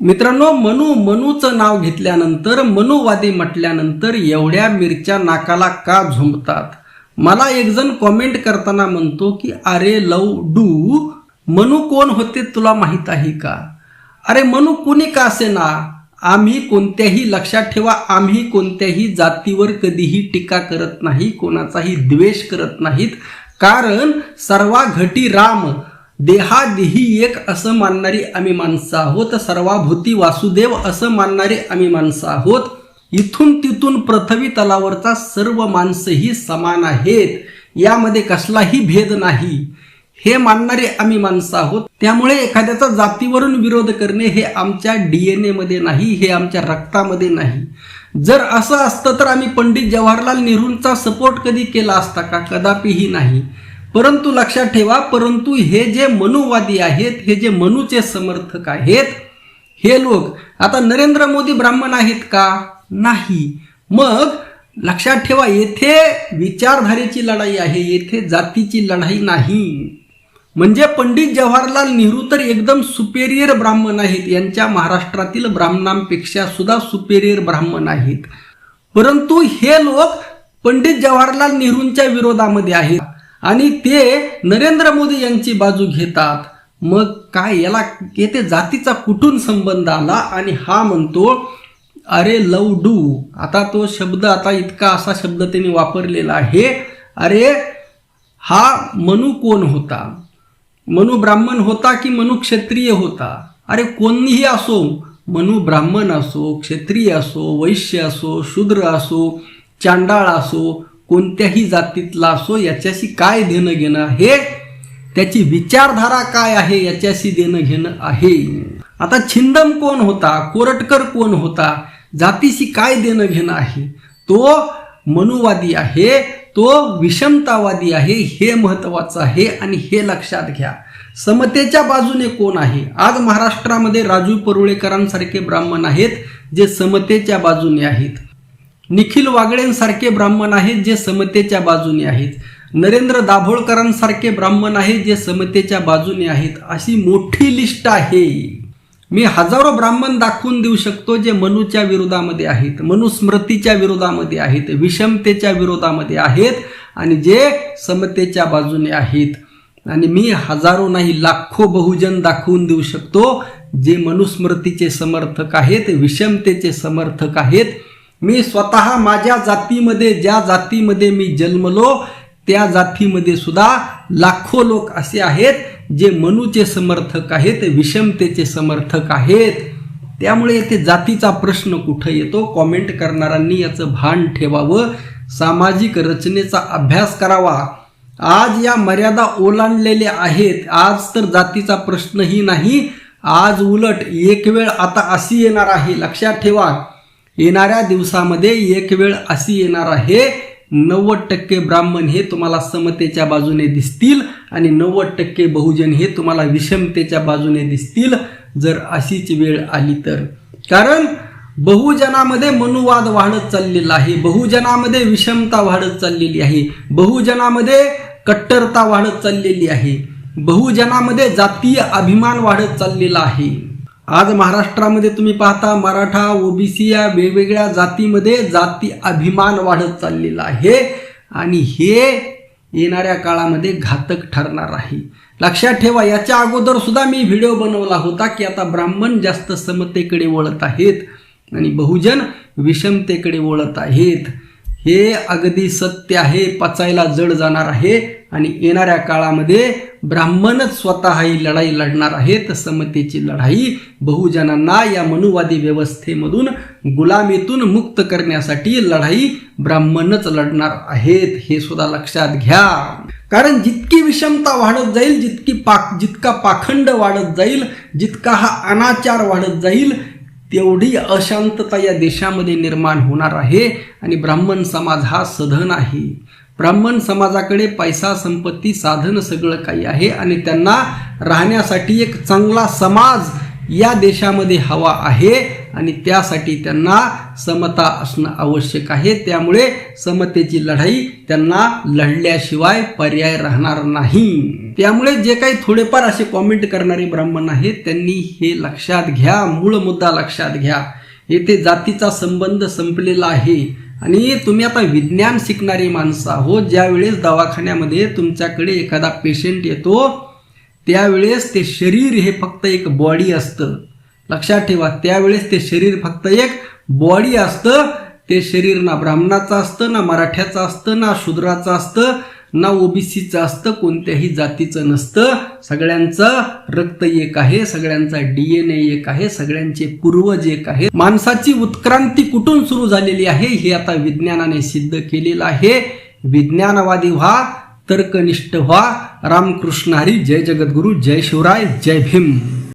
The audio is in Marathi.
मित्रांनो मनू मनूचं नाव घेतल्यानंतर मनुवादी म्हटल्यानंतर एवढ्या मिरच्या नाकाला का झुंबतात? मला एक जण कॉमेंट करताना म्हणतो की अरे लव डू मनू कोण होते तुला माहीत आहे का? अरे मनू कुणी का असे ना आम्ही कोणत्याही लक्षात ठेवा आम्ही कोणत्याही जातीवर कधीही टीका करत नाही कोणाचाही द्वेष करत नाहीत. कारण सर्वा घटी राम देहादेही एक असं मानणारी आम्ही माणसं आहोत. सर्वाभूती वासुदेव असं मानणारे आम्ही माणसं आहोत. इथून तिथून पृथ्वी तलावरचा सर्व माणसंही समान आहेत. यामध्ये कसलाही भेद नाही. हे मानणारे आम्ही माणसं आहोत. त्यामुळे एखाद्याचा जातीवरून विरोध करणे हे आमच्या डीएनए मध्ये नाही हे आमच्या रक्तामध्ये नाही. जर असं असतं तर आम्ही पंडित जवाहरलाल नेहरूंचा सपोर्ट कधी केला असता का? कदापिही नाही. परंतु लक्षात ठेवा परंतु हे जे मनुवादी आहेत हे जे मनूचे समर्थक आहेत हे लोक आता नरेंद्र मोदी ब्राह्मण आहेत का? नाही. मग लक्षात ठेवा येथे विचारधारेची लढाई आहे येथे जातीची लढाई नाही. म्हणजे पंडित जवाहरलाल नेहरू तर एकदम सुपेरियर ब्राह्मण आहेत यांच्या महाराष्ट्रातील ब्राह्मणांपेक्षा सुद्धा सुपेरियर ब्राह्मण आहेत. परंतु हे लोक पंडित जवाहरलाल नेहरूंच्या विरोधामध्ये आहेत. आणि ते नरेंद्र मोदी यांची बाजू घेतात. मग काय याला येथे जातीचा कुठून संबंध आला? आणि हा म्हणतो अरे लव डू आता तो शब्द आता इतका असा शब्द त्यांनी वापरलेला आहे. अरे हा मनु कोण होता? मनु ब्राह्मण होता की मनु क्षत्रिय होता? अरे कोणीही असो मनु ब्राह्मण असो क्षत्रिय असो वैश्य असो शूद्र असो चांडाळ असो कोणत्याही जातीतला असो याच्याशी काय देणं घेणं आहे? त्याची विचारधारा काय आहे याच्याशी देणं घेणं आहे? आता छिंदम कोण होता? कोरटकर कोण होता? जातीशी काय देणं घेणं आहे? तो मनुवादी आहे तो विषमतावादी आहे हे महत्वाचं आहे आणि हे लक्षात घ्या. समतेच्या बाजूने कोण आहे? आज महाराष्ट्रामध्ये राजू परुळेकरांसारखे ब्राह्मण आहेत जे समतेच्या बाजूने आहेत. निखिल वागळेंसारखे ब्राह्मण आहेत जे समतेच्या बाजूने आहेत. नरेंद्र दाभोळकरांसारखे ब्राह्मण आहेत जे समतेच्या बाजूने आहेत. अशी मोठी लिस्ट आहे. मी हजारो ब्राह्मण दाखवून देऊ शकतो जे मनूच्या विरोधामध्ये आहेत मनुस्मृतीच्या विरोधामध्ये आहेत विषमतेच्या विरोधामध्ये आहेत आणि जे समतेच्या बाजूने आहेत. आणि मी हजारो नाही लाखो बहुजन दाखवून देऊ शकतो जे मनुस्मृतीचे समर्थक आहेत विषमतेचे समर्थक आहेत. मी स्वतः माझ्या जातीमध्ये ज्या जातीमध्ये मी जन्मलो त्या जातीमध्ये सुद्धा लाखो लोक असे आहेत जे मनूचे समर्थक आहेत विषमतेचे समर्थक आहेत. त्यामुळे येथे जातीचा प्रश्न कुठं येतो? कॉमेंट करणाऱ्यांनी याचं भान ठेवावं. सामाजिक रचनेचा अभ्यास करावा. आज या मर्यादा ओलांडलेल्या आहेत. आज तर जातीचा प्रश्नही नाही. आज उलट एक वेळ आता अशी येणार आहे. लक्षात ठेवा. येणाऱ्या दिवसामध्ये एक वेळ अशी येणार आहे. नव्वद टक्के ब्राह्मण हे तुम्हाला समतेच्या बाजूने दिसतील आणि नव्वद टक्के बहुजन हे तुम्हाला विषमतेच्या बाजूने दिसतील. जर अशीच वेळ आली तर. कारण बहुजनामध्ये मनुवाद वाढत चाललेला आहे. बहुजनामध्ये विषमता वाढत चाललेली आहे. बहुजनामध्ये कट्टरता वाढत चाललेली आहे. बहुजनामध्ये जातीय अभिमान वाढत चाललेला आहे. आज महाराष्ट्रामध्ये तुम्ही पाहता मराठा ओबीसी या वेगवेगळ्या जातीमध्ये जाती अभिमान वाढत चाललेला आहे. आणि हे येणाऱ्या काळामध्ये घातक ठरणार आहे. लक्षात ठेवा याच्या अगोदर सुद्धा मी व्हिडिओ बनवला होता की आता ब्राह्मण जास्त समतेकडे वळत आहेत आणि बहुजन विषमतेकडे वळत आहेत. हे अगदी सत्य आहे पचायला जड जाणार आहे आणि येणाऱ्या काळामध्ये ब्राह्मणच स्वतः ही लढाई लढणार आहेत समतेची लढाई बहुजनांना या मनुवादी व्यवस्थेमधून गुलामीतून मुक्त करण्यासाठी लढाई ब्राह्मणच लढणार आहेत हे सुद्धा लक्षात घ्या. कारण जितकी विषमता वाढत जाईल जितकी पाक जितका पाखंड वाढत जाईल जितका हा अनाचार वाढत जाईल तेवढी अशांतता या देशामध्ये निर्माण होणार आहे आणि ब्राह्मण समाज हा सधन आहे. ब्राह्मण समाजाकडे पैसा संपत्ती साधन सगळं काही आहे आणि त्यांना राहण्यासाठी एक चांगला समाज या देशामध्ये हवा आहे. आणि त्यासाठी त्यांना समता असणं आवश्यक आहे. त्यामुळे समतेची लढाई त्यांना लढल्याशिवाय पर्याय राहणार नाही. त्यामुळे जे काही थोडेफार असे कॉमेंट करणारे ब्राह्मण आहेत त्यांनी हे लक्षात घ्या मूळ मुद्दा लक्षात घ्या. येथे जातीचा संबंध संपलेला आहे. आणि तुम्ही आता विज्ञान शिकणारी माणसं आहोत. ज्यावेळेस दवाखान्यामध्ये तुमच्याकडे एखादा पेशंट येतो त्यावेळेस ते शरीर हे फक्त एक बॉडी असतं. लक्षात ठेवा त्यावेळेस ते शरीर फक्त एक बॉडी असतं. ते शरीर ना ब्राह्मणाचं असतं ना मराठ्याचं असतं ना शूद्राचं असतं ना ओबीसीचं असतं कोणत्याही जातीचं नसतं. सगळ्यांचं रक्त एक आहे सगळ्यांचा डीएनए एक आहे सगळ्यांचे पूर्वज एक आहे. माणसाची उत्क्रांती कुठून सुरू झालेली आहे हे आता विज्ञानाने सिद्ध केलेलं आहे. विज्ञानवादी व्हा तर्कनिष्ठ व्हा. रामकृष्ण हरी जय जगद्गुरु जय शिवराय जय भीम.